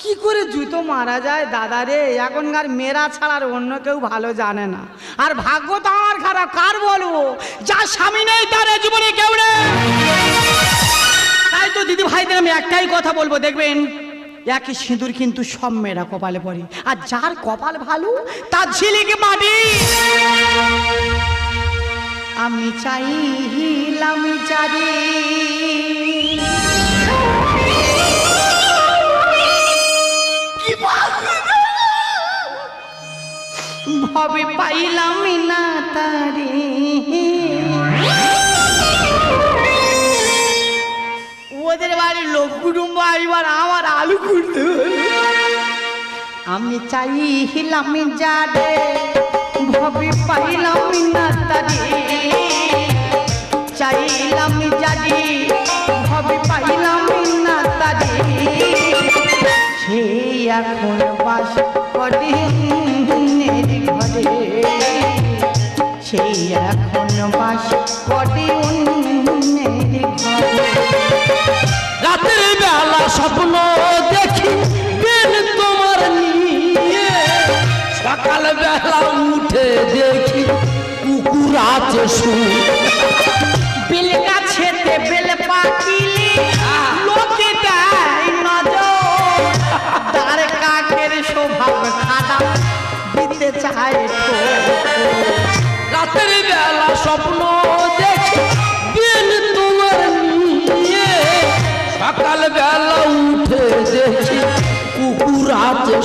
কি করে জুতো মারা যায়? দাদা রে, এখনকার মেয়েরা ছাড়া আর অন্য কেউ ভালো জানে না। আর ভাগ্য তো আমার খারাপ, কার বলব? যার স্বামী নেই, তার জীবনে কেউ তাই তো দিদি ভাইদের আমি একটাই কথা বলব, দেখবেন? একই সিঁদুর কিন্তু সব মেয়েরা কপালে পড়ে। আর যার কপাল ভালো, তার ঝিলিকে মাটি। আমি চাইলাম জারি ভবে পাইলাম না তারে। ওদের বাড়ির লোক কুটুম্ব আসবার আমার আলু হলো। আমি চাইলাম যারে, ভবে পাইলাম না তারে। চাইলাম যারে, ভবে পাইলাম না তারে। সে এখন বাস করে। এখন বাস করে রাতের বেলা স্বপ্ন দেখি দিন তোমার নিয়ে। সকাল বেলা উঠে দেখি কুকুর আছে বেল গাছেতে বেল পাকিলে লোকে দেয় নজর। তার কাকের স্বভাব খারাপ দিতে চায় ঠোঁট। রাতের বেলা স্বপ্ন দেখি দিন তোমার নিয়ে। সকাল বেলা উঠে দেখি কুকুর আছে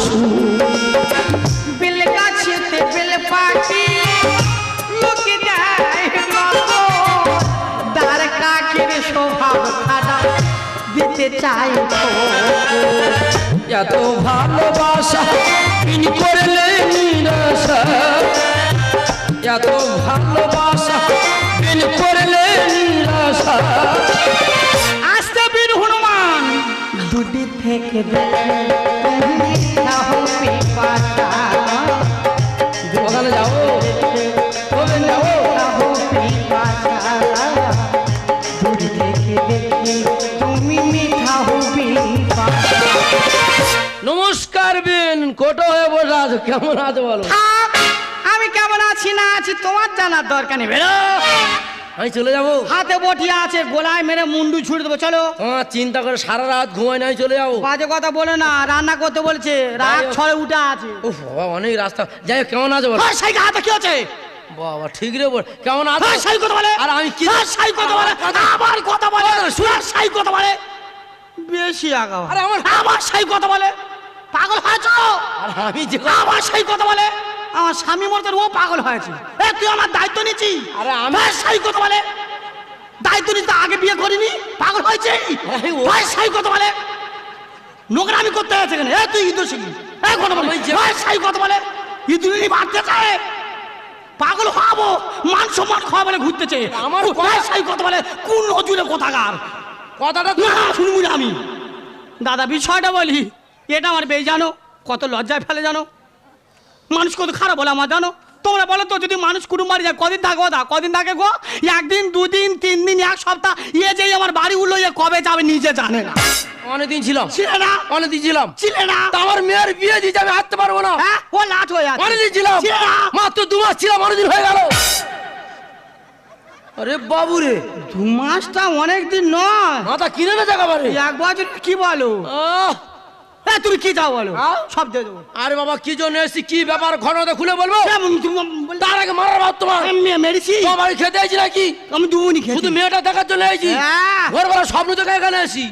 বেল গাছেতে বেল পাকিলে লোকে দেয় তার কাকের স্বভাব খারাপ দিতে চায় এত ভালোবাসা বিন করলে নিরাশা। এত ভালোবাসা বিন করলে নিরাশা। আসতে বীর হনুমান। দুটি থেকে দেখে যাও। ওখানে যাও। দুটি থেকে দেখে তুমি মিঠা হবি নমস্কার বিন কোটো হয়ে বসে আছো কেমন আছো বলো? আছি না আছি তোমার জানার দরকার নেই। বেরো। আমি চলে যাব। হাতে বটি আছে গোলায় মেরে মুন্ডু ছুড়ে দেবো চলো। তোমার চিন্তা করে সারা রাত ঘুমাই নাই চলে যাব। বাজে কথা বলে না রান্না করতে বলছে রাত ছড়ে উঠে আছে। উফ বাবা অনেক রাস্তা। যাই হোক, কেমন আছো বলো? হ্যাঁ, সেই হাতে কি আছে। বাবা ঠিক রে বল। কেমন আছো? হ্যাঁ, সেই কথা বলে। আর আমি কি হ্যাঁ, সেই কথা বলে। আবার কথা বলে। শুনে সেই কথা বলে। বেশি আগাও। আরে আমার আবার সেই কথা বলে। পাগল হয়েছ? আর আমি যে আবার সেই কথা বলে। আমার স্বামী মরতে ও পাগল হয়েছে। এ তুই আমার দায়িত্ব নিচ্ছি আরে আমি- হ্যাঁ, সেই কথা বলে? দায়িত্ব নিতে আগে বিয়ে করিনি পাগল হয়েছে। হ্যাঁ, সেই কথা বলে? নোংরামি করতে হয়েছে কেন এ তুই ইঁদুর শিখি এ কথা বলে? হ্যাঁ, সেই কথা বলে? ইঁদুরি মারতে চায়। পাগল হব মান সম্মান খাওয়া বলে ঘুরতেছে আমার আমার সেই কথা বলে? কোন নজুরে কোথাকার? কথাটা না শুনবি না আমি। দাদা বিষয়টা বলি। এটা আমার বেশ জানো। কত লজ্জায় ফেলে জানো। মানুষ কত খারাপ বলে আমার জানো? তোমরা বলো তো যদি মানুষ কুটুম বাড়ি যায় কদিন থাকব দা কদিন থাকে গো? একদিন দুদিন তিন দিন এক সপ্তাহ ইয়ে যেই আমার বাড়ি উঠল ইয়ে কবে যাবে নিজে জানে না। অনেকদিন ছিলাম। ছিলে না? অনেকদিন ছিলাম। ছিলে না? আমার মেয়ের বিয়ে দিতে আমি হাঁটতে পারব না। হ্যাঁ? ও লাট হয়ে আছে। অনেকদিন ছিলাম। ছিলে না? মাত্র দু মাস ছিলাম অনেকদিন হয়ে গেল। আরে বাবু রে। দু মাসটা অনেক দিন নয়। মাথা কিনে না জায়গা এক বছর কি বলো? আহ, হ্যাঁ তুমি কি চাও বলো? আহ? সব দিয়ে দেবো। আরে বাবা কি জন্য এসেছি? কি ব্যাপার? ঘটনাটা খুলে বলব? তার আগে মারার ভাব তোমার। মেরেছি। তোমার খেতে আইছি নাকি? আমি দুবনি খেয়ে শুধু মেয়েটা দেখার জন্য এসেছি? হ্যাঁ। ভোরবেলা স্বপ্ন দেখে এখানে আসি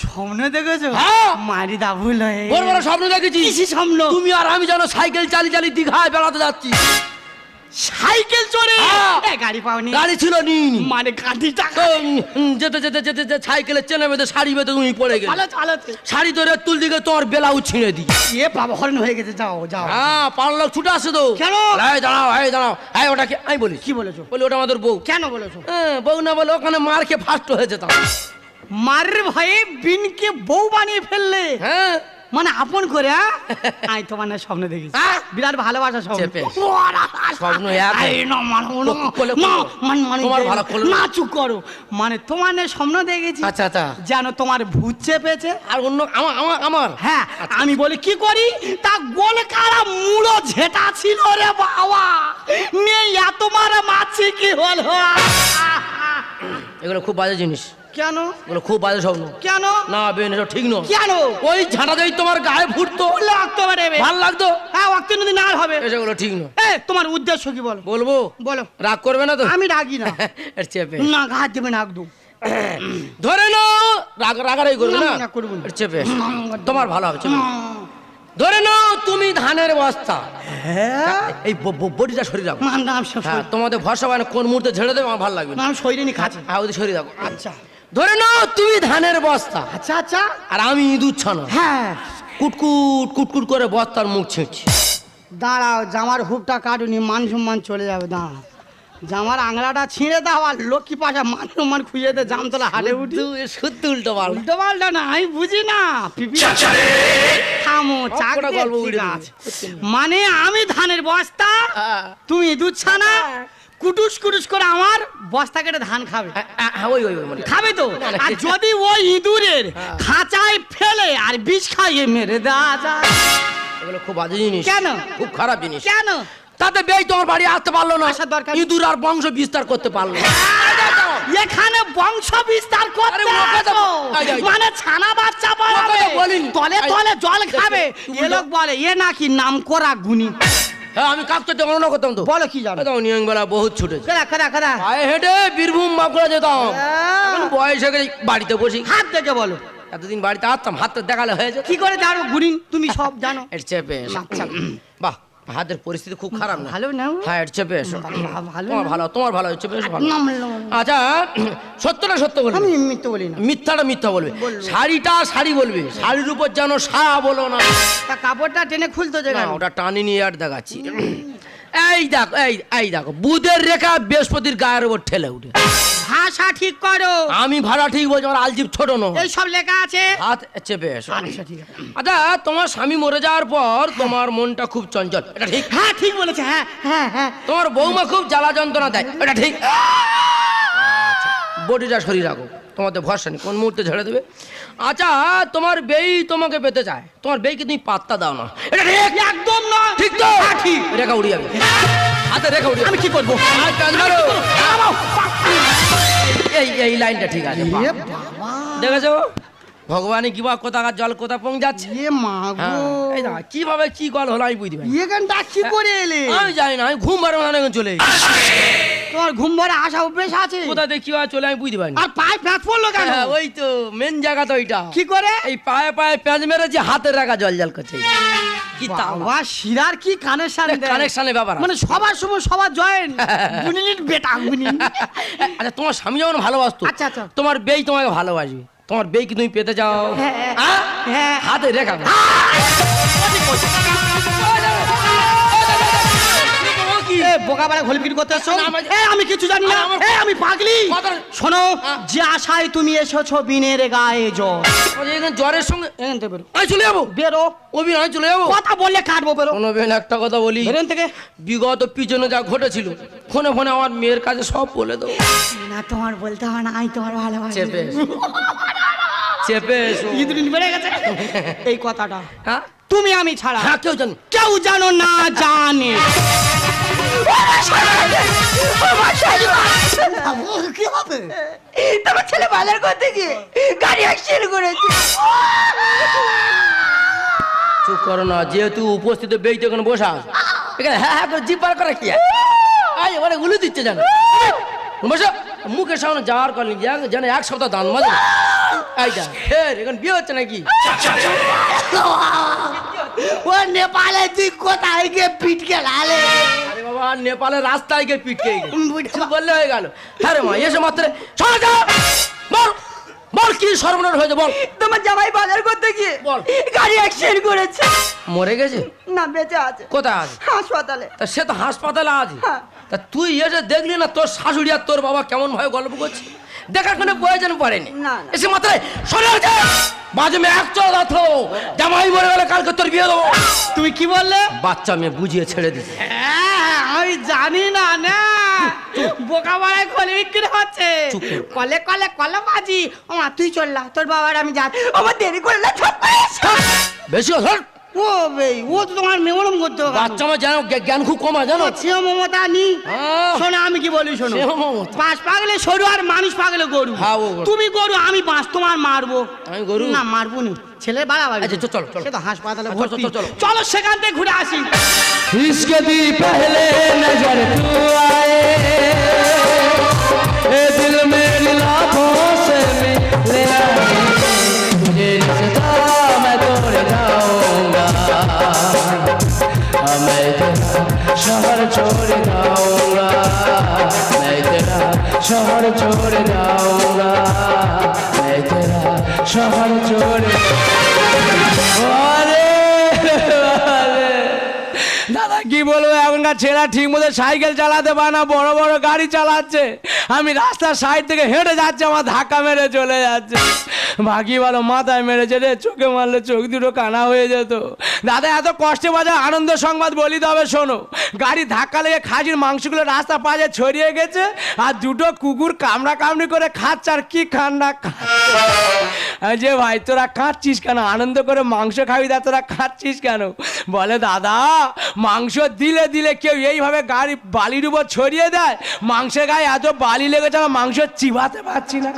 স্বপ্ন দেখেছ? হ্যাঁ। মারি দা ভুল হয়ে ভোরবেলা স্বপ্ন দেখেছি। কিসি স্বপ্ন? তুমি আর আমি যেন সাইকেল চালিয়ে চালিয়ে দীঘায় বেড়াতে যাচ্ছি। সাইকেল চড়ে। হ্যাঁ। এ, গাড়ি পাওনি। গাড়ি ছিল নি মানে গাড়ি টাকা। যেতে যেতে যেতে যেতে সাইকেলের চেনে বেঁধে শাড়ি বেঁধে তুমি পড়ে গেলে। ভালো চালো শাড়ি ধরে তুল দিকে তোমার বেলাও ছিঁড়ে দিই এ বাবা হরণ হয়ে গেছে যাও যাও। হ্যাঁ পাড়ার লোক ছুটে আসে তো। কেন? এই দাঁড়াও এই দাঁড়াও। এই ওটাকে আমি বলি কি বলেছ? বলি ওটা আমাদের বউ। কেন বলেছ? হ্যাঁ বউ না বলে ওখানে মার খেয়ে ফার্স্ট হয়েছে তো মারের ভয়ে বিনকে বউ বানিয়ে ফেললে। হ্যাঁ। মানে আপন করে হ্যাঁ? আমি তোমার না স্বপ্ন দেখেছি? বিরাট ভালোবাসা স্বপ্ন। স্বপ্ন এক। এই না, মানে, না, কোলে, মানে, মানে, তোমার ভালো, কোলে। না চুপ করো। মানে তোমার না স্বপ্ন দেখেছি আচ্ছা আচ্ছা। যেন তোমার ভূত চেপেছে। আর অন্য আমার আমার আমার। হ্যাঁ আমি বলি কি করি? তা গোল কারা মুড়ো ঝেটা ছিল রে বাবা। মেয়ে এত মারা মাছি কি হলো? এগুলো খুব বাজে জিনিস। কেন? এগুলো খুব বাজে স্বপ্ন। কেন? না বেন এটা ঠিক নয়। কেন? ওই ঝাঁটা দেই তোমার গায়ে ফুটতো লাগতে পারে ভালো লাগতো। হ্যাঁ অক্ত নদী না হবে। এসেগুলো ঠিক নয়। এ তোমার উদ্দেশ্য কি বলো? বলব? বলো। রাগ করবে না তো? আমি রাগি না। চেপে। না ঘাট দেবে না একদম। ধরে নাও রাগ রাগারাই করবে না, না? না, না। চেপে। তোমার ভালো হবে চেপে ধরে নাও তুমি ধানের বস্তা। হ্যাঁ? এই বডিটা সরিয়ে রাখো না হ্যাঁ তোমাদের ভরসা না কোন মুহূর্তে ঝেড়ে দেবে আমার ভালো লাগবে না। নাম শরীরে খাচ্ছে। হ্যাঁ ওদের সরিয়ে রাখো আচ্ছা। ধরে নাও তুমি ধানের বস্তা। আচ্ছা আচ্ছা। আর আমি ইঁদুর ছানা। হ্যাঁ। কুটকুট কুটকুট করে বস্তার মুখ ছিঁড়ছি দাঁড়াও জামার হুপটা কাটুনি মান সম্মান চলে যাবে দাঁড়াও। জামার আংলাটা ছিঁড়ে দাও আর লক্ষ্মী পাশা মান সম্মান খুঁজে দে জামতলা হাটে উঠি সত্যি উল্টো পাল্টা। উল্টো পাল্টা না আমি বুঝি না। পিপি থামো চাক অপরা দে, গল্প মানে আমি ধানের বস্তা তুমি দুধ ছানা কুটুস কুটুস করে আমার বস্তা কেটে ধান খাবে। হ্যাঁ ওই ওই ওই মানে খাবে তো? আর যদি ওই ইঁদুরের খাঁচায় ফেলে আর বিষ খাইয়ে মেরে দেওয়া যায়। এগুলো খুব বাজে জিনিস। কেন? খুব খারাপ জিনিস। কেন? তাতে বেই তোমার বাড়ি আসতে পারল না। আসার দরকার ইঁদুর আর বংশ বিস্তার করতে পারল এখানে বংশ বিস্তার করতে। মানে ছানা বাচ্চা বলিনি। তলে তলে জল খাবে। এ লোক বলে। এ নাকি নাম করা গুণী। হ্যাঁ আমি কাকতে গণনা করতাম তো। বলো কি জানো? তো নিয়ম বেলা বহুত ছুটে। কেরা কেরা কেরা? পায়ে হেঁটে বীরভূম বাঁকুড়া যেতাম। হ্যাঁ। এখন বয়স হয়ে গেছে বাড়িতে বসি। হাত দেখে বলো। এতদিন বাড়িতে আসতাম হাতটা দেখালে হয়ে যেত। কি করে জানো গুরিন তুমি সব জানো। এর চেপে। আচ্ছা। হাতের পরিস্থিতি খুব খারাপ না। ভালো না হ্যাঁ এর চেপে এসো ভালো তোমার ভালো তোমার ভালো চেপে বেশ ভালো। আচ্ছা সত্যটা সত্য বলবে। আমি মিথ্যে বলি না। মিথ্যাটা মিথ্যা বলবে। শাড়িটা শাড়ি বলবে। শাড়ির উপর যেন সা বলো না। কাপড়টা টেনে খুলতো যে না, ওটা টানি নিয়ে আর দেখাচ্ছি। এই দেখো এই এই দেখো বুধের রেখা বৃহস্পতির গায়ের উপর ঠেলে উঠে। ভাষা ঠিক করো। আমি ভাড়া ঠিক বলছি আমার আলজিব ছোট নো এই সব লেখা আছে? হাত চেপে এসো। আচ্ছা ঠিক আছে। আচ্ছা তোমার স্বামী মরে যাওয়ার পর তোমার মনটা খুব চঞ্চল এটা ঠিক? হ্যাঁ ঠিক বলেছে হ্যাঁ হ্যাঁ হ্যাঁ। তোমার বৌমা খুব জ্বালা যন্ত্রণা দেয় এটা ঠিক? আচ্ছা, বডিটা সরিয়ে রাখো। তোমাদের ভরসা নেই কোন মুহূর্তে ঝেড়ে দেবে। আচ্ছা তোমার বেই তোমাকে পেতে চায়। তোমার বেইকে তুমি পাত্তা দাও না। এটা ঠিক? একদম না। ঠিক তো? হ্যাঁ, ঠিক। রেখা উড়ে যাবে হাতে রেখা উড়ে আমি কি করব। এই এই লাইনটা ঠিক আছে। দেখেছ? ভগবানই কিবা কোথাকার জল কোথা পৌঁছাচ্ছে এ মা হ্যাঁ, গো না কীভাবে কি গল হলো আমি বুঝতে পারি এখানটা কি করে এলে? আমি জানি না আমি ঘুম পারব না এখন চলে। তোমার ঘুম ভরে আসা অভ্যেস আছে? কোথা থেকে কীভাবে চলে আমি বুঝতে পারিনি। আর পায়ে ফ্যাট পড়ল কেন? হ্যাঁ, ওই তো মেন জায়গা তো ওইটা। কি করে? এই পায়ে পায়ে পেঁয়াজ মেরেছি হাতের রাখা জল জল করছে। কি তাওয়া শিরার কি কানেকশন কানেকশনের ব্যাপার। মানে সবার সময় সবার জয়েন গুনিলিট বেটা গুনি আচ্ছা তোমার স্বামী যখন ভালোবাসতো আচ্ছা, আচ্ছা। তোমার বেই তোমাকে ভালোবাসবে। তোমার বেই কি তুমি পেতে চাও। হ্যাঁ, হ্যাঁ? হ্যাঁ। হাতে রেখা বোকা বাড়া ঘোল বিক্রি করতে আমি কিছু জানি না। আমি পাগলি। শোনো হ্যাঁ। যে আশায় তুমি এসেছ বিনের গায়ে জ্বর। জ্বরের সঙ্গে এখান আমি চলে যাব। বেরো। অভিনয় চলে যাব। কথা বললে কাটবো বেরো। একটা কথা বলি। বেরোন থেকে। বিগত পিছনে যা ঘটেছিল ফোনে ফোনে আমার মেয়ের কাছে সব বলে দেবো। না তোমার বলতে হবে না আমি তোমার ভালোবাসি। চেপে ইঁদুরিন বেড়ে গেছে। এই কথাটা হ্যাঁ? তুমি আমি ছাড়া হ্যাঁ কেউ জানি। কেউ জানো না জানে। কি হবে? তোমার ছেলে বাজার করতে গিয়ে গাড়ি অ্যাক্সিডেন্ট করেছে। চুপ করো না যেহেতু উপস্থিত বেইতে ওখানে বসা আস এখানে হ্যাঁ হ্যাঁ করে জিপ বার করে কি? আই এবারে গুলো দিচ্ছে জানো বসো। মুখের সামনে যাওয়ার কলেন যেন এক সপ্তাহ দান মাঝে। এইটা ফের এখন বিয়ে হচ্ছে নাকি? ও নেপালে তুই কোথায় গিয়ে পিটকে লালে? আরে বাবা নেপালের রাস্তায় গিয়ে পিটকে বললে হয়ে গেল। হ্যাঁ রে মা এসে মাত্র। যা বল বল কি সর্বনাশ হয়েছে বল। তোমার জামাই বাজার করতে গিয়ে বল। গাড়ি অ্যাক্সিডেন্ট করেছে। মরে গেছে? না বেঁচে আছে। কোথায় আছে? হাসপাতালে। তা সে তো হাসপাতালে আছে। হ্যাঁ। তা তুই এসে দেখলি না তোর শাশুড়ি আর তোর বাবা কেমন ভাবে গল্প করছে? দেখার কোনো প্রয়োজন পড়েনি। এসে মাথায় সরে আছে মাঝে মেয়ে এক চল দাঁতো জামাই মরে গেলে কালকে তোর বিয়ে দেবো। তুমি কি বললে? বাচ্চা মেয়ে বুঝিয়ে ছেড়ে দিছে। হ্যাঁ, আমি জানি না না। বোকা মারায় কলে বিক্রি হচ্ছে। কলে কলে কলে বাজি। ও মা তুই চললা তোর বাবার আমি যা আমার দেরি করে না ঠক করে এসো। বেশি ধর ও বেই ও তো তোমার মেমরম করতে হবে বাচ্চা আমার জানো জ্ঞা- জ্ঞান খুব কমা জানো সেও মমতা নি হ্যাঁ। শোনো আমি কি বলি শোনো সেও মমতা। পাঁচ পাগলে সরু আর মানুষ পাগলে গরু হ্যাঁ, ও গরু। তুমি গরু আমি পাঁচ তোমার মারবো আমি গরু? না মারবো নি ছেলে বাড়াবাড়ি আচ্ছা, চলো, চলো। সে তো হাসপাতালে চলো, ভর্তি চলো, চলো। চলো সেখান থেকে ঘুরে আসি इश्क दी पहले नजर तू आए ए दिल मेरी लाखों से मिले आए तेरा शहर छोड़ जाऊंगा मैं तेरा शहर छोड़ जाऊंगा मैं तेरा शहर छोड़ अरे अरे দাদা কি বলবো এখনকার ছেলেরা ঠিক মতো সাইকেল চালাতে পারে না বড় বড় গাড়ি চালাচ্ছে আমি রাস্তার সাইড থেকে হেঁটে যাচ্ছি আমার ধাক্কা মেরে চলে যাচ্ছে ভাগি ভালো মাথায় মেরেছে রে, চোখে মারলে চোখ দুটো কানা হয়ে যেত। দাদা, এত কষ্টে বাজে আনন্দ সংবাদ বলি তবে শোনো। গাড়ি ধাক্কা লেগে খাসির মাংসগুলো রাস্তা পাশে ছড়িয়ে গেছে, আর দুটো কুকুর কামড়া কামড়ি করে খাচ্ছে, আর কি খান না যে ভাই, তোরা খাচ্ছিস কেন? আনন্দ করে মাংস খাবি দা তোরা খাচ্ছিস কেন? বলে, দাদা, মাংস দিলে দিলে কেউ এইভাবে গাড়ি বালির উপর ছড়িয়ে দেয়? মাংসের গায়ে এত বালি লেগেছে আমার মাংস চিবাতে পারছি না।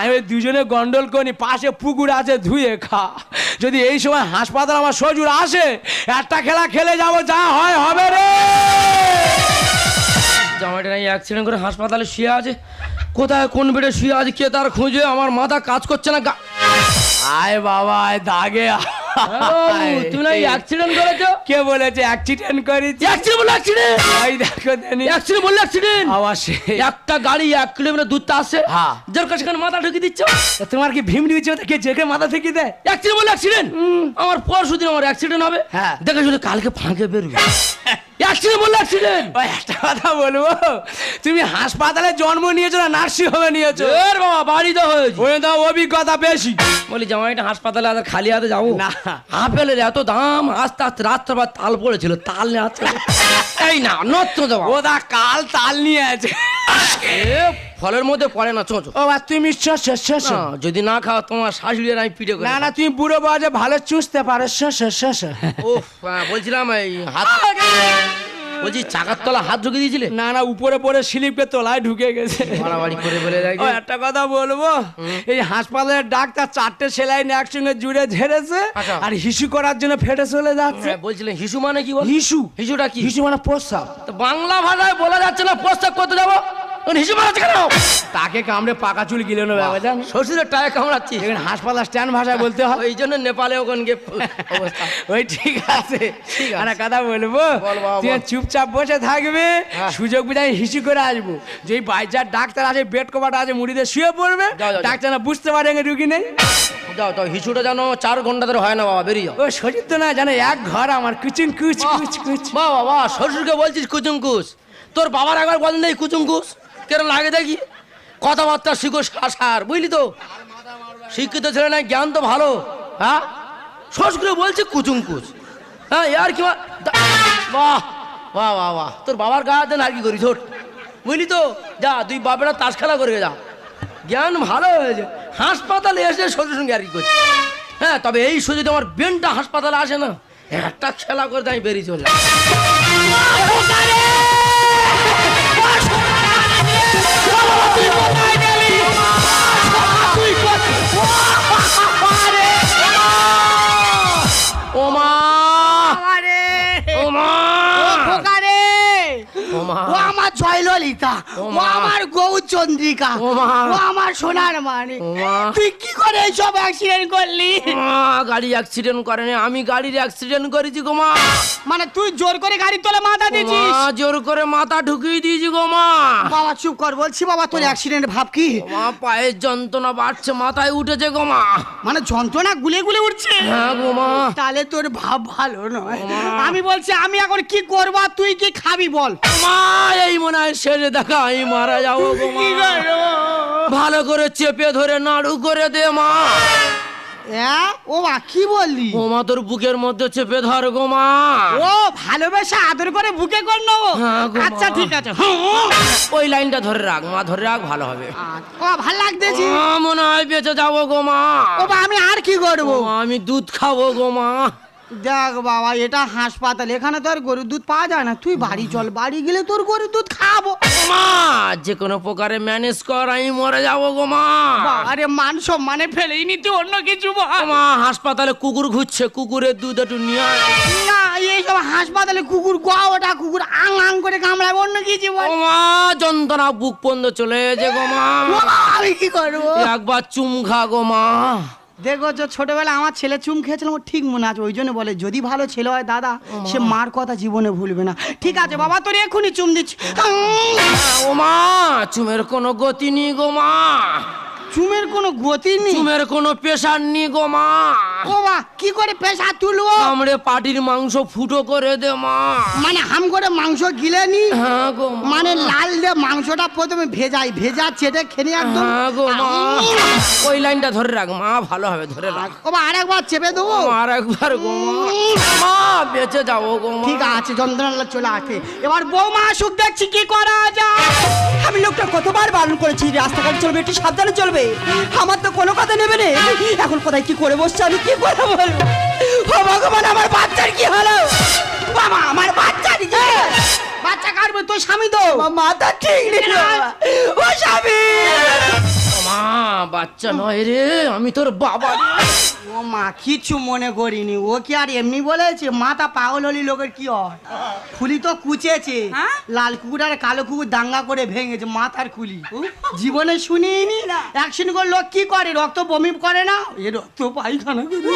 আমি দুজনে গন্ডল করি পাশে পুকুর আছে ধুয়ে খা। যদি এই সময় হাসপাতাল আমার সজুর আসে একটা খেলা খেলে যাব যা হয় হবে রে। জামাইটা নাই অ্যাক্সিডেন্ট করে হাসপাতালে শুয়ে আছে। কোথায় কোন বেডে শুয়ে আছে কে তার খুঁজে? আমার মাথা কাজ করছে না আয় বাবা আয় দাগে। তুমি অ্যাক্সিডেন্ট করেছ? কে বলেছে অ্যাক্সিডেন্ট করেছি? অ্যাক্সিডেন্ট বলে অ্যাক্সিডেন্ট ভাই দেখো দেনি অ্যাক্সিডেন্ট বললে অ্যাক্সিডেন্ট সে একটা গাড়ি এক কিলোমিটার দূরতে আসে। হ্যাঁ। যার কাছে মাথা ঢুকে দিচ্ছ। তোমার কি ভীম দিয়েছে কে জেকে মাথা থেকে দেয়? অ্যাক্সিডেন্ট বললে অ্যাক্সিডেন্ট আমার পরশু দিন আমার অ্যাক্সিডেন্ট হবে। হ্যাঁ। দেখে শুধু কালকে ফাঁকে বেরোবে অ্যাক্সিডেন্ট বললে অ্যাক্সিডেন্ট? ওই একটা কথা বলব। তুমি হাসপাতালে জন্ম নিয়েছো না নার্সিং হোমে নিয়েছো? এর বাবা বাড়িতে হয়েছে। ওই অভিজ্ঞতা বেশি বলি জামাইটা হাসপাতালে আর খালি হাতে যাব? না। আপেলের এত দাম আস্তে আস্তে রাত্রে তাল পড়েছিল তাল নিয়ে আসছে এই না নত্র দেওয়া। ও দা কাল তাল নিয়ে আছে। ফলের মধ্যে পড়ে না চোঁচো ও বা তুমি শ- শ- শ- শ- যদি না খাও তোমার শাশুড়ি আর আমি পিঠে না না তুমি বুড়ো বাজে ভালো চুষতে পারো। ও বলছিলাম এই হাত বলছি চাকার তলা হাত ঢুকে দিয়েছিলে? না না উপরে পরে স্লিপে তোলায় ঢুকে গেছে। বাড়াবাড়ি করে বলে ও একটা কথা বলব এই হাসপাতালের ডাক্তার চারটে সেলাইন একসঙ্গে জুড়ে ঝেড়েছে আচ্ছা। আর হিসু করার জন্য ফেটে চলে যাচ্ছে। হ্যাঁ, বলছিলেন হিসু মানে কি বল? হিসু। হিসুটা কি? হিসু মানে প্রস্তাব তো বাংলা ভাষায় বলা যাচ্ছে না প্রস্তাব করতে যাব? তখন হিসু মারাচ্ছে কেন? তাকে কামড়ে পাকা চুল গিলেনো ব্যাপার জানো শ্বশুরের টাকা কামড়াচ্ছি এখানে হাসপাতাল স্ট্যান্ড ভাষায় বলতে হয়। ওই জন্য নেপালে ওখানে গিয়ে অবস্থা। ওই ঠিক আছে। আর কথা বলব। তুই চুপচাপ বসে থাকবে হ্যাঁ। সুযোগ বুঝে হিসু করে আসব। যে বাইচার ডাক্তার আছে বেড কভারটা আছে মুড়িতে শুয়ে পড়বে। ডাক্তার না বুঝতে পারে রুগী নেই। যাও যাও হিসুটা জানো চার ঘণ্টা ধরে হয় না বাবা বেরিয়ে ও শরীর তো না জানে এক ঘর আমার। কুচিন কুচ কুচ কুচ। বাহ বাবা শ্বশুরকে বলছিস কুচুমকুস তোর বাবার একবার বলেন নেই কুচুমকুস কেরম লাগে দেখি? কথাবার্তা শিখো সার বুঝলি তো? শিক্ষিত ছেলে না জ্ঞান তো ভালো হ্যাঁ? শ্বশুরকে বলছে কুচুমকুস হ্যাঁ আর কি বাহ বাহ বাহ বাহ, তোর বাবার গায়ে আর কি করি, ছোট। বুঝলি তো? যা, তুই বাপেরা তাস খেলা করে যা। জ্ঞান ভালো হয়েছে। হাসপাতালে এসে শ্বশুর সঙ্গে আর কি করছি? হ্যাঁ তবে এই সুযোগ আমার বেনটা হাসপাতালে আসে না। একটা খেলা করে আমি বেরিয়ে চলে জয়ললিতা ও আমার গৌচন্দ্রিকা ও আমার সোনার মানে তুই কি করে এইসব অ্যাক্সিডেন্ট করলি? গাড়ি অ্যাক্সিডেন্ট করেনি আমি গাড়ির অ্যাক্সিডেন্ট করেছি গো মা। মানে তুই জোর করে গাড়ি তোলে মাথা দিয়েছিস? জোর করে মাথা ঢুকিয়ে দিয়েছি গো মা। বাবা চুপ কর বলছি বাবা তোর অ্যাক্সিডেন্ট ভাব কি? মা পায়ের যন্ত্রণা বাড়ছে মাথায় উঠেছে গো মা। মানে যন্ত্রণা গুলে গুলে উঠছে? হ্যাঁ গো মা। তাহলে তোর ভাব ভালো নয়। আমি বলছি আমি এখন কি করব তুই কি খাবি বল? মা এই মনে হয় শেষে দেখা আমি মারা যাব গো মা। ভালো করে চেপে ধরে নাড়ু করে দে মা। হ্যাঁ ও মা কি বললি? ও মা তোর বুকের মধ্যে চেপে ধর গো মা। ও ভালোবেসে আদর করে বুকে কর নেব হ্যাঁ গো মা। আচ্ছা ঠিক আছে। হুম। ওই লাইনটা ধরে রাখ মা ধরে রাখ ভালো হবে। ও ভালো লাগতেছি। মা মনে হয় বেঁচে যাব গো মা। ও বা আমি আর কি করব? ও মা, আমি দুধ খাব গো মা। দেখ বাবা এটা হাসপাতাল এখানে তো আর গরুর দুধ পাওয়া যায় না। তুই বাড়ি চল বাড়ি গেলে তোর গরুর দুধ খাব। মা যে কোনো প্রকারে ম্যানেজ কর আমি মরে যাব গো মা। আরে মান সম্মানে ফেলেই নিতে অন্য কিছু। মা। হাসপাতালে কুকুর ঘুরছে কুকুরের দুধ একটু নিয়ে। না এইসব হাসপাতালে কুকুর গোয়া ওটা কুকুর আং আং করে কামড়াবে অন্য কিছু মা যন্ত্রণা বুক পন্দ চলে যে গো মা। মা, আমি কি করব? একবার চুম খা গো মা। দেখো যে ছোটবেলা আমার ছেলে চুম খেয়েছিলাম আমার ঠিক মনে আছে ওই জন্য বলে যদি ভালো ছেলে হয় দাদা সে মার কথা জীবনে ভুলবে না। ঠিক আছে বাবা তোর এক্ষুনি চুম দিচ্ছি। ও মা চুমের কোনো গতি নেই গো মা। চুমের কোনো গতি নেই? চুমের কোনো পেশার নেই গো মা। ও মা কি করে পেশা তুলবো? কামড়ে পাটির মাংস ফুটো করে দে মা। মানে হাম করে মাংস গিলে নি? হ্যাঁ গো মানে লাল দিয়ে মাংসটা প্রথমে ভেজাই ভেজা চেটে খেয়ে নিয়ে একদম। হ্যাঁ গো মা। ওই লাইনটা ধরে রাখ মা ভালো হবে ধরে রাখ। ও মা, আরেকবার চেপে দেবো? আর একবার গো মা। মা বেঁচে যাব গো মা। ঠিক আছে যন্ত্রণা চলে আসে। এবার বৌমা সুখ দেখছি কি করা যায়। আমি লোকটা কতবার বারণ করেছি রাস্তাঘাট চলবে একটু সাবধানে চলবে। আমার তো কোনো কথা নেবে না। এখন কোথায় কি করে বসছে আমি কি করে বলব? ও ভগবান আমার বাচ্চার কি হলো? বাবা আমার বাচ্চার কি? বাচ্চা কাটবে তোর স্বামী তো। মাথা ঠিক। ও স্বামী। মা বাচ্চা নয় রে আমি তোর বাবা ও মা কিচ্ছু মনে করিনি। ও কি আর এমনি বলেছে? মাথা পাগল হলি লোকের কি হয়? খুলি তো কুচেছে। লাল কুকুর আর কালো কুকুর দাঙ্গা করে ভেঙেছে মাথার খুলি। জীবনে শুনিনি? অ্যাকশন করে লোক কি করে? রক্ত বমি করে না? এ রক্ত পায়খানা করে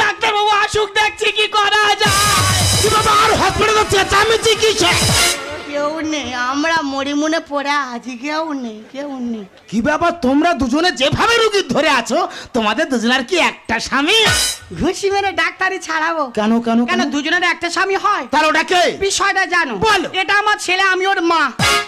ডাক্তার বাবু আসুক দেখছি কি করা যায়। আর হসপিটালে চেঁচামেচি কিসে? কেউ নেই আমরা মরিমুনে পড়ে আছি কেউ নেই কেউ নেই। কি ব্যাপার? তোমরা দুজনে যেভাবে রুগী ধরে আছো তোমাদের দুজনের কি একটা স্বামী? ঘুষি মেরে ডাক্তারি ছাড়াবো। কেন কেন কেন? দুজনের একটা স্বামী হয়? তার ওটা কে? বিষয়টা জানো। বলো। এটা আমার ছেলে আমি ওর মা।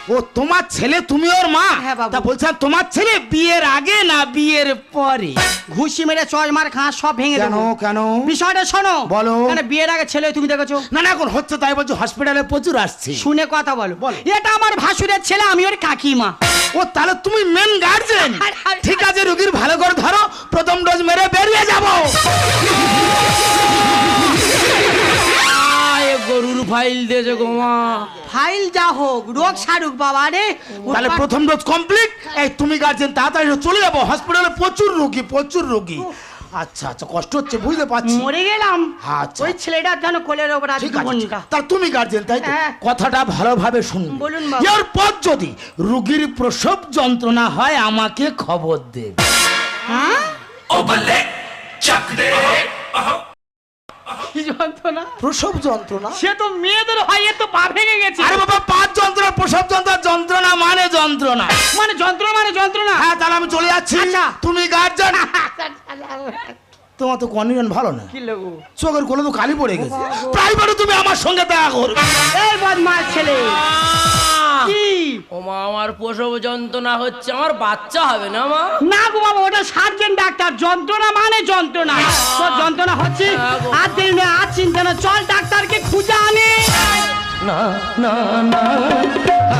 ও তোমার ছেলে তুমি ওর মা? হ্যাঁ, বাবু। তা বলছেন তোমার ছেলে বিয়ের আগে না বিয়ের পরে? ঘুষি মেরে চয় মার খাঁ সব ভেঙে কেন দেবো। কেন? বিষয়টা শোনো। বলো। মানে বিয়ের আগে ছেলে তুমি দেখেছ? না না এখন হচ্ছে তাই বলছো হসপিটালে প্রচুর আসছে। শুনে কথা বলো। এটা আমার ভাসুরের ছেলে আমি ওর কাকিমা। ও তাহলে তুমি মেন গার্জেন আরে, আরে, ঠিক আছে রুগীর ভালো করে ধরো প্রথম ডোজ মেরে বেরিয়ে যাব। গরুর ফাইল দিয়েছে গো মা। ফাইল যা হোক রোগ সারুক বাবা রে। তাহলে প্রথম ডোজ কমপ্লিট। এই তুমি গার্জেন তাড়াতাড়ি চলে যাব। হসপিটালে প্রচুর রোগী প্রচুর রোগী। আচ্ছা আচ্ছা কষ্ট হচ্ছে বুঝতে পারছি। মরে গেলাম। আচ্ছা। ওই ছেলেটার যেন কোলের ওপর আছে ঠিক আছে তা তুমি গার্জেন তাই তো? হ্যাঁ। কথাটা ভালোভাবে শুনুন। বলুন। এরপর যদি রুগীর প্রসব যন্ত্রণা হয় আমাকে খবর দেবে। হ্যাঁ? কি যন্ত্রণা? প্রসব যন্ত্রণা? সে তো মেয়েদের হয় এ তো পা ভেঙে গেছে। আরে বাবা পাঁচ যন্ত্রণা প্রসব যন্ত্রণা যন্ত্রণা মানে যন্ত্রণা। মানে যন্ত্রণা মানে যন্ত্রণা? হ্যাঁ তাহলে আমি চলে যাচ্ছি। আচ্ছা। তুমি গার্জেন তোমার তো কন্ডিশন ভালো না। কি লাগু চোখের কোলে তো কালি পড়ে গেছে। প্রাইভেটে তুমি আমার সঙ্গে দেখা করবে। এই বদমাস ছেলে। কি? ও মা আমার প্রসব যন্ত্রণা হচ্ছে আমার বাচ্চা হবে না মা? না গো বাবা ওটা সার্জেন ডাক্তার যন্ত্রণা মানে যন্ত্রণা। তোর যন্ত্রণা হচ্ছে আর দেরি নেই আর চিন্তা না চল ডাক্তারকে খুঁজে আনে। না না না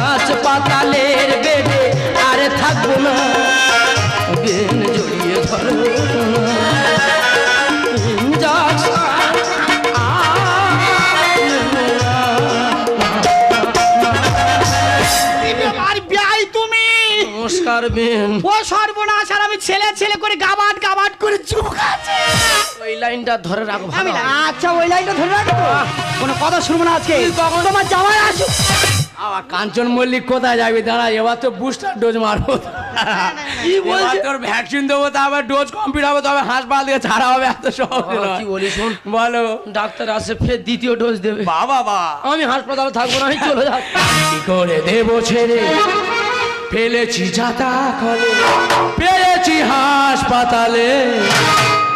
হাসপাতালের বেডে আরে থাকব না। বেন জড়িয়ে ধরো। নমস্কার বেন ও সর্বনাশ আর আমি ছেলে ছেলে করে গাবাট গাবাট করে চুপ আছে ওই লাইনটা ধরে রাখো আমি না, আচ্ছা ওই লাইনটা ধরে রাখব কোনো কথা শুনব না আজকে। তোমার জামাই আসুক। আবার কাঞ্চন মল্লিক কোথায় যাবি? দাঁড়া এবার তো বুস্টার ডোজ মারবো। কি বলছে? এবার তোর ভ্যাকসিন দেবো তারপর ডোজ কমপ্লিট হবে তবে হাসপাতাল থেকে ছাড়া হবে এত সহজ বাবা, কি বলি শোন। বলো। ডাক্তার আসে ফের দ্বিতীয় ডোজ দেবে। বাবা বা আমি হাসপাতালে থাকব না আমি চলে যাচ্ছি। কি করে দেবো ছেড়ে? ফেলেছি যাতা কলে পেয়েছি হাসপাতালে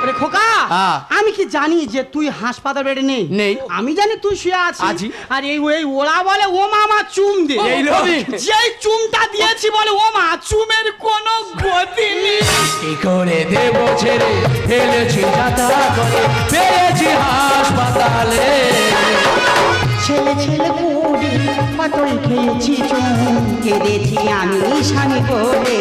ওরে খোকা হ্যাঁ। আমি কি জানি যে তুই হাসপাতাল বেডে নেই নেই। আমি জানি তুই শুয়ে আছিস আছি। আর এই ওই ওরা বলে ও মামা চুম দে এই লোক। যেই চুমটা দিয়েছি বলে ও মা চুমের কোনো গতি নেই কি করে দেব ছেড়ে ফেলেছি যাত্রা করে পেয়েছি হাসপাতালে ছেলে ছেলে পাতল খেয়েছি কেঁদেছি আমি স্বামী বলে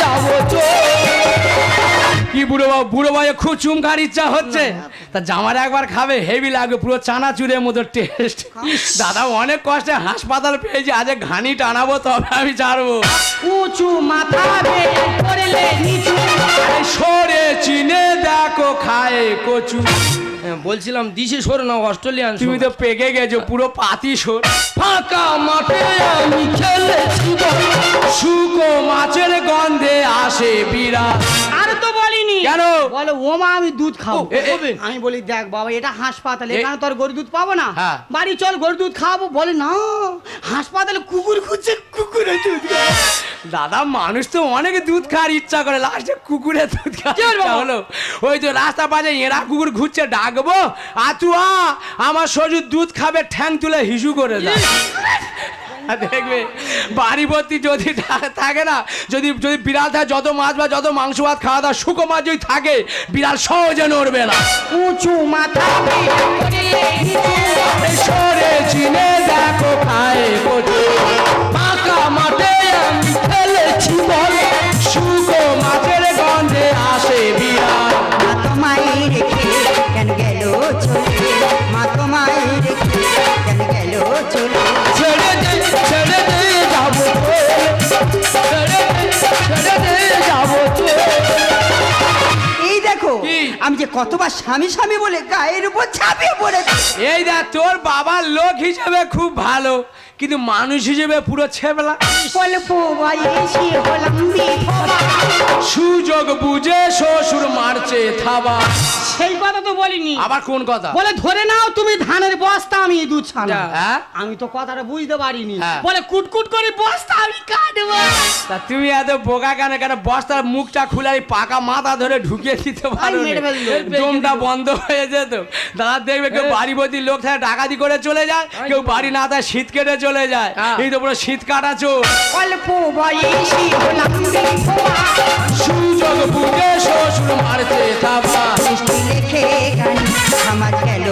যাব বুড়ো বাবু বুড়ো ভাই খুব চুমকার ইচ্ছা হচ্ছে। তা জামার একবার খাবে হেভি লাগবে পুরো চানা চুরের মতো টেস্ট দাদা অনেক কষ্টে হাসপাতাল পেয়েছি আজ ঘানি টানাবো তবে আমি ছাড়বো। উঁচু মাথা বেয়ে সরে চিনে দেখো খায় কচু। বলছিলাম দিশে সর না অস্ট্রেলিয়ান তুমি তো পেকে গেছো পুরো পাতি সর। ফাঁকা মাঠে আমি খেলেছি। শুকো মাছের গন্ধে আসে বলিনি কেন? বলে ও মা আমি দুধ খাব। আমি বলি দেখ বাবা এটা হাসপাতাল এখানে তো আর গরু দুধ পাবো না। হ্যাঁ। বাড়ি চল গরু দুধ খাব। বলে না হাসপাতালে কুকুর খুঁজছে কুকুরের দুধ দাদা মানুষ তো অনেক দুধ খাওয়ার ইচ্ছা করে লাস্টে কুকুরের দুধ ইচ্ছা হলো। ওই তো রাস্তা পাশে এরা কুকুর ঘুরছে ডাকবো আতু আ আমার সজু দুধ খাবে ঠ্যাং তুলে হিসু করে দেয় দেখবে বাড়ি ভর্তি যদি থাকে না যদি যদি বিড়াল থাকে যত মাছ বা যত মাংস ভাত খাওয়া দাওয়া শুকো মাছ যদি থাকে বিড়াল সহজে নড়বে না। উঁচু মাথা সরে চিনে কতবার স্বামী স্বামী বলে গায়ের উপর ঝাঁপিয়ে পড়েছি। এই দেখ তোর বাবার লোক হিসেবে খুব ভালো কিন্তু মানুষ হিসেবে পুরো ছেবলা অল্প বয়সী হলাম বিধবা। সুযোগ বুঝে শ্বশুর মারছে থাবা। সেই কথা তো বলিনি। আবার কোন কথা? বলে ধরে নাও তুমি ধানের বস্তা আমি দুধ ছানা হ্যাঁ? আমি তো কথাটা বুঝতে পারিনি। হ্যাঁ। বলে কুটকুট করে বস্তা আমি কাটবো। তা তুমি এত বোকা কেন? কেন বস্তার মুখটা খুলে এই পাকা মাথা ধরে ঢুকিয়ে দিতে পারো। দমটা বন্ধ হয়ে যেত। দাদা দেখবে কেউ বাড়ি ভর্তি লোক থাকে ডাকাতি করে চলে যায় কেউ বাড়ি না থাকে শীত কেটে চলে যায়। হ্যাঁ। এই তো পুরো শীত কাটা চোর অল্প সুযোগ বুঝে শ্বশুর মারছে থাবা। লেখে গান আমার গেল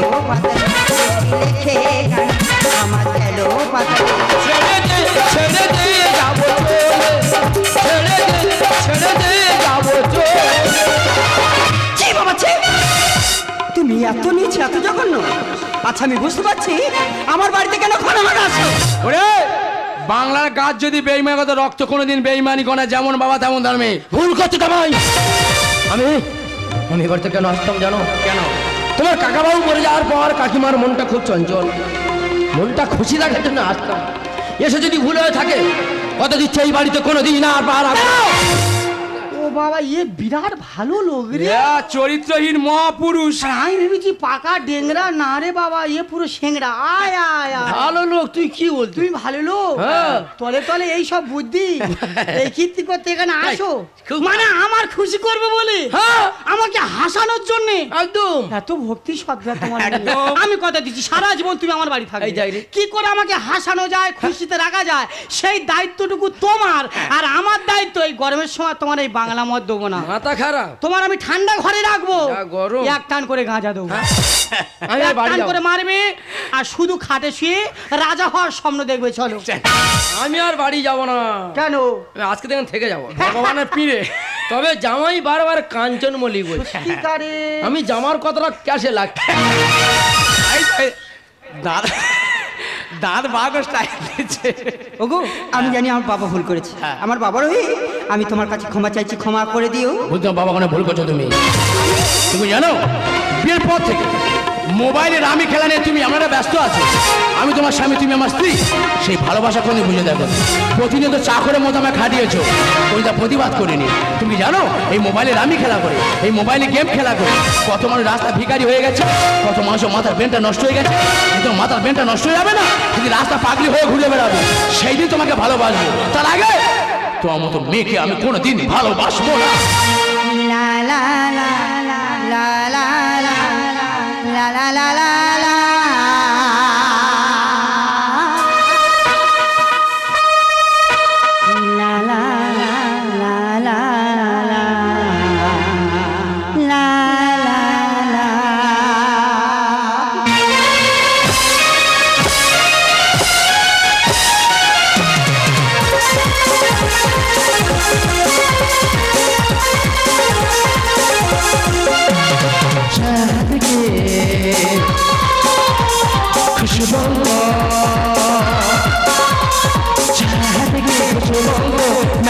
লেখে গান। আমার গেল পাতালে ছেড়ে দে ছেড়ে দে যাব চলে ছেড়ে দে ছেড়ে দে যাব চলে ছি বাবা তুমি এত নিচে এত জঘন্য। আচ্ছা আমি বুঝতে পারছি। আমার বাড়িতে কেন ঘন ঘন আসো? ওরে বাংলার গাছ যদি বেইমান কত রক্ত কোনোদিন বেইমানি করে যেমন বাবা তেমন ধর্মে। ভুল করতে কামাই আমি? আমি করতে কেন আসতাম জানো? কেন? তোমার কাকাবাবু মরে যাওয়ার পর কাকিমার মনটা খুব চঞ্চল। মনটা খুশি রাখার জন্য আসতাম এসে যদি ভুল হয়ে থাকে কত দিচ্ছে এই বাড়িতে কোনো দিন আর। ও বাবা ইয়ে বিরাট ভালো লোক রে। ইয়া, চরিত্রহীন মহাপুরুষ। আর আমি ভেবেছি পাকা ডেংরা না রে বাবা ইয়ে পুরো সেংরা। আয় আয় আয়। ভালো লোক তুই কি বলছিস? তুমি ভালো লোক। হ্যাঁ। তলে তলে এই সব বুদ্ধি। এই কীর্তি করতে এখানে আসো। খুব মানে আমার খুশি করবে বলে? হ্যাঁ। আমাকে হাসানোর জন্য? একদম। এত ভক্তি শ্রদ্ধা তোমার। একদম। আমি কথা দিচ্ছি সারা জীবন তুমি আমার বাড়ি থাকবে। এই যাই রে। কি করে আমাকে হাসানো যায় খুশিতে রাখা যায় সেই দায়িত্বটুকু তোমার। আর আমার দায়িত্ব এই গরমের সময় তোমার এই বাংলা মদ দেবো না। মাথা খারাপ? তোমার আমি ঠান্ডা ঘরে রাখব। গরম। এক টান করে গাঁজা দেবো। আমি টান করে মারবে আর শুধু খাটে শুয়ে রাজা হওয়ার স্বপ্ন দেখবে চলো। আমি আর বাড়ি যাব না। কেন? আজকে দেখেন থেকে যাব। ভগবানের পীরে। তবে জামাই বারবার কাঞ্চন মলি বলছে। আমি জামার কতটা ক্যাশে লাগছে। এই- দাঁত বাঘু দিচ্ছে ওগো আমি জানি আমার বাবা ভুল করেছে। আমার বাবার হয়ে আমি তোমার কাছে ক্ষমা চাইছি ক্ষমা করে দিও। বুঝতে বাবা কোনো ভুল করছ তুমি। তুমি জানো? বিয়ের পর থেকে মোবাইলে রামি খেলা নিয়ে তুমি আমরা ব্যস্ত আছো? আমি তোমার স্বামী, তুমি আমার স্ত্রী। সেই ভালোবাসা কোনো বুঝে দেখো প্রতিনিয়ত চাকরের মতো আমায় খাটিয়েছো। কোনটা প্রতিবাদ করিনি। তুমি জানো, এই মোবাইলে রামি খেলা করে। এই মোবাইলে গেম খেলা করে। কত মানুষ রাস্তা ভিখারি হয়ে গেছে। কত মানুষের মাথার ব্রেনটা নষ্ট হয়ে গেছে। কিন্তু মাথার ব্রেনটা নষ্ট হয়ে যাবে না? কিন্তু রাস্তা পাগলি হয়ে ঘুরে বেড়াবে। সেই দিন তোমাকে ভালোবাসবো। তার আগে তোমার মতো মেয়েকে আমি কোনো দিন ভালোবাসবো না। la la la